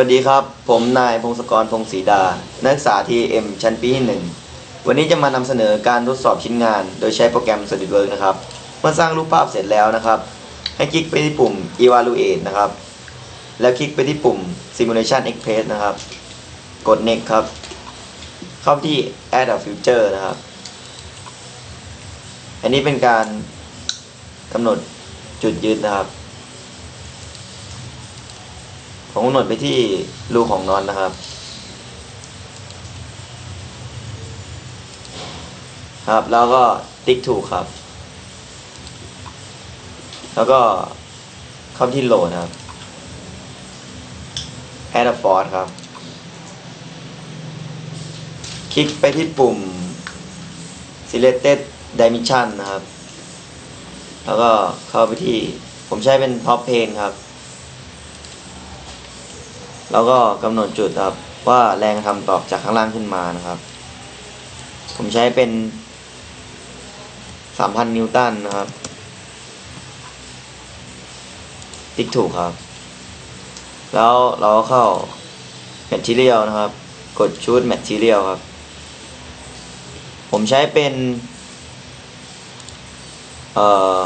วัสดีครับ ผมนายพงศกรพงศรีดา นักศึกษา TM ชั้นปีที่หนึ่งวันนี้จะมานำเสนอการทดสอบชิ้นงาน โดยใช้โปรแกรม SolidWorks นะครับ เมื่อสร้างรูปภาพเสร็จแล้วนะครับ ให้คลิกไปที่ปุ่ม Evaluate นะครับ แล้วคลิกไปที่ปุ่ม Simulation Express นะครับ กด Next ครับ เข้าที่ Add a Future นะครับ อันนี้เป็นการกำหนดจุดยึดนะครับ ผมกำหนดไปที่รูของนอตนะครับ ครับ แล้วก็ติ๊กถูกครับ แล้วก็เข้าที่โหลดนะครับ add a force ครับ คลิกไปที่ปุ่ม selected dimension นะครับ แล้วก็เข้าไปที่ผมใช้เป็น top pane ครับ แล้วก็กำหนดจุดครับว่าแรงทำตอบจากข้างล่างขึ้นมานะครับ ผมใช้เป็น 3,000 นิวตันนะครับ ติ๊กถูกครับ แล้วเราก็เข้า Material นะครับ กดชุด Material ครับ ผมใช้เป็น เอ่อ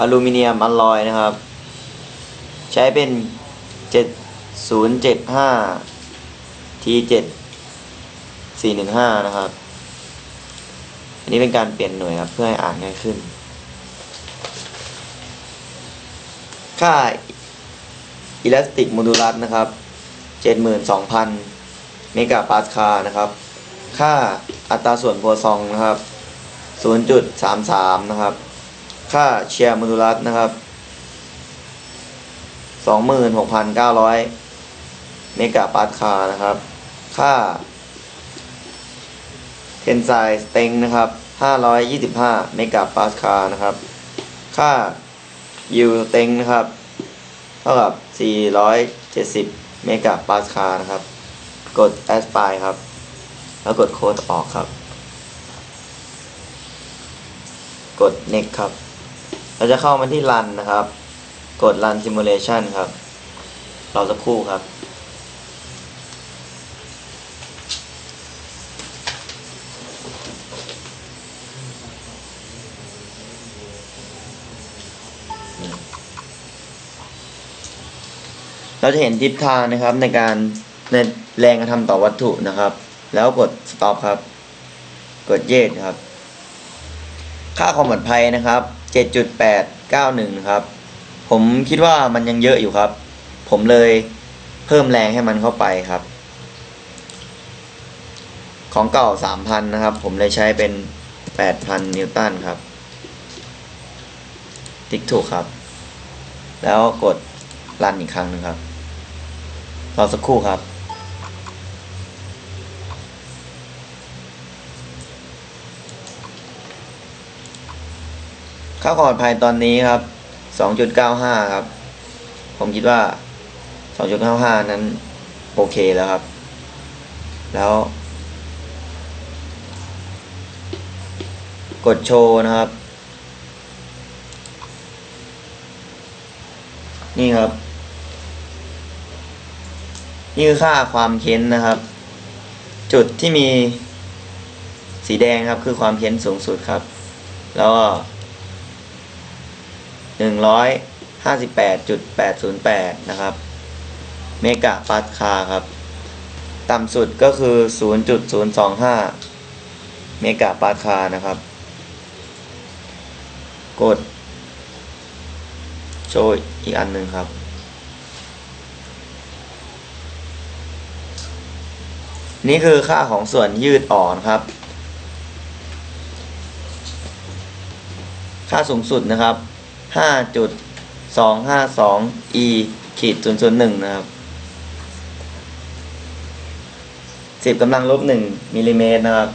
อลูมิเนียมอลลอยนะครับ ใช้เป็น 7075 T7 415นะครับ อันนี้เป็นการเปลี่ยนหน่วยครับ เพื่อให้อ่านง่ายขึ้น ค่าอิลาสติกโมดูลัสนะครับ72,000เมกะปาสคาร์นะครับ ค่าอัตราส่วนโพซองนะครับ 0.33 นะครับ ค่าเชียร์โมดูลัสนะครับ 26,900 เมกะปาสคาร์นะครับ ค่าเทนไซสเต็งนะครับ 525 เมกะปาสคาร์นะครับ ค่ายิวเต็งนะครับ เท่ากับ 470 เมกะปาสคาร์นะครับ กด aspire ครับ แล้วกดโค้ดออกครับ กด next ครับ เราจะเข้ามาที่ run นะครับ กด run simulation ครับ เราสักครู่ครับ เราจะเห็นทิศทางนะครับในการในแรงกระทำต่อวัตถุนะครับ แล้วกด stop ครับ กด yes ครับ ค่าความปลอดภัยนะครับ 7.891นะครับ ผมคิดว่ามันยังเยอะอยู่ครับ ผมเลยเพิ่มแรงให้มันเข้าไปครับ ของเก่า 3,000 นะครับ ผมเลยใช้เป็น 8,000 นิวตันครับ ติ๊กถูกครับ แล้วกดรันอีกครั้งหนึงครับรอสักครู่ครับค่าความปลอดภัยตอนนี้ครับ 2.95ครับ ผมคิดว่า2.95นั้น โอเคแล้วครับ แล้ว กดโชว์นะครับ นี่ครับ นี่คือค่าความเค้นนะครับ จุดที่มีสีแดงครับคือความเค้นสูงสุดครับ แล้วก็ หนึ่งร้อยห้าสิบแปดจุดแปดศูนย์แปดนะครับ เมกะปาสคาครับ ต่ำสุดก็คือศูนย์จุดศูนย์สองห้าเมกะปาสคานะครับ กด โชว์อีกอันหนึ่งครับ นี่คือค่าของส่วนยืดอ่อนครับค่าสูงสุดนะครับ 5.252 e ขีด001 นะครับ 10กำลังลบ1มิลลิเมตรนะครับ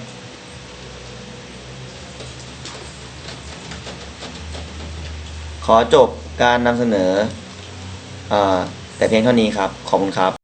ขอจบการนำเสนออแต่เพียงเท่านี้ครับ ขอบคุณครับ